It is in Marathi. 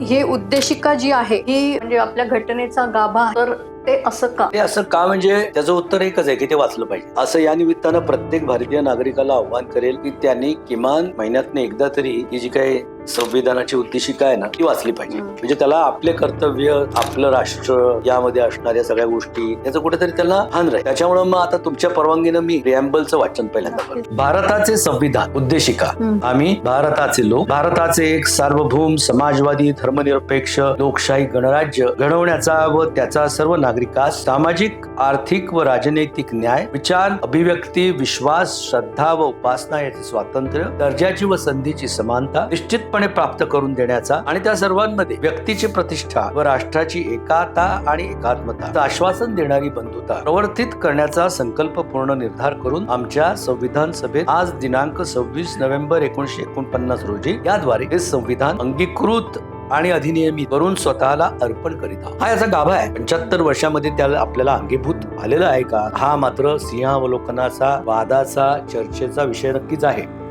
ही उद्देशिका जी आहे ही म्हणजे आपल्या घटनेचा गाभा. तर ते असं का? ते असं का म्हणजे त्याचं उत्तर एकच आहे की ते वाचलं पाहिजे. असं या निमित्तानं प्रत्येक भारतीय नागरिकाला आव्हान करेल की त्यांनी किमान महिन्यातनं एकदा तरी ही जी काही संविधानाची उद्देशिका आहे ना ती वाचली पाहिजे. म्हणजे त्याला आपले कर्तव्य आपलं राष्ट्र यामध्ये असणाऱ्या सगळ्या गोष्टी याचं कुठेतरी त्याला भान राहील. त्याच्यामुळे मग आता तुमच्या परवानगीनं मी प्रिअम्बलचं वाचन पहिल्यांदा करतो. भारताचे संविधान उद्देशिका. आम्ही भारताचे लोक. भारताचे एक सार्वभौम समाजवादी धर्मनिरपेक्ष लोकशाही गणराज्य घडवण्याचा व त्याचा सर्व नागरिकास सामाजिक आर्थिक व राजनैतिक न्याय विचार अभिव्यक्ती विश्वास श्रद्धा व उपासना याचे स्वातंत्र्य दर्जाची व संधीची समानता निश्चितपणे प्राप्त करून देण्याचा आणि त्या सर्वांमध्ये व्यक्तीची प्रतिष्ठा व राष्ट्राची एकाता आणि एकात्मता आश्वासन देणारी बंधुता प्रवर्तित करण्याचा संकल्पपूर्ण निर्धार करून आमच्या संविधान सभेत आज दिनांक सव्वीस नोव्हेंबर एकोणीशे एकोणपन्नास रोजी याद्वारे हे संविधान अंगीकृत आणि अधिनियमित करून स्वतःला अर्पण करीत आहोत. हा याचा गाभा आहे. पंच्याहत्तर वर्षामध्ये त्याला आपल्याला अंगीभूत आलेला आहे का? हा मात्र सिंहावलोकनाचा वादाचा चर्चेचा विषय नक्कीच आहे.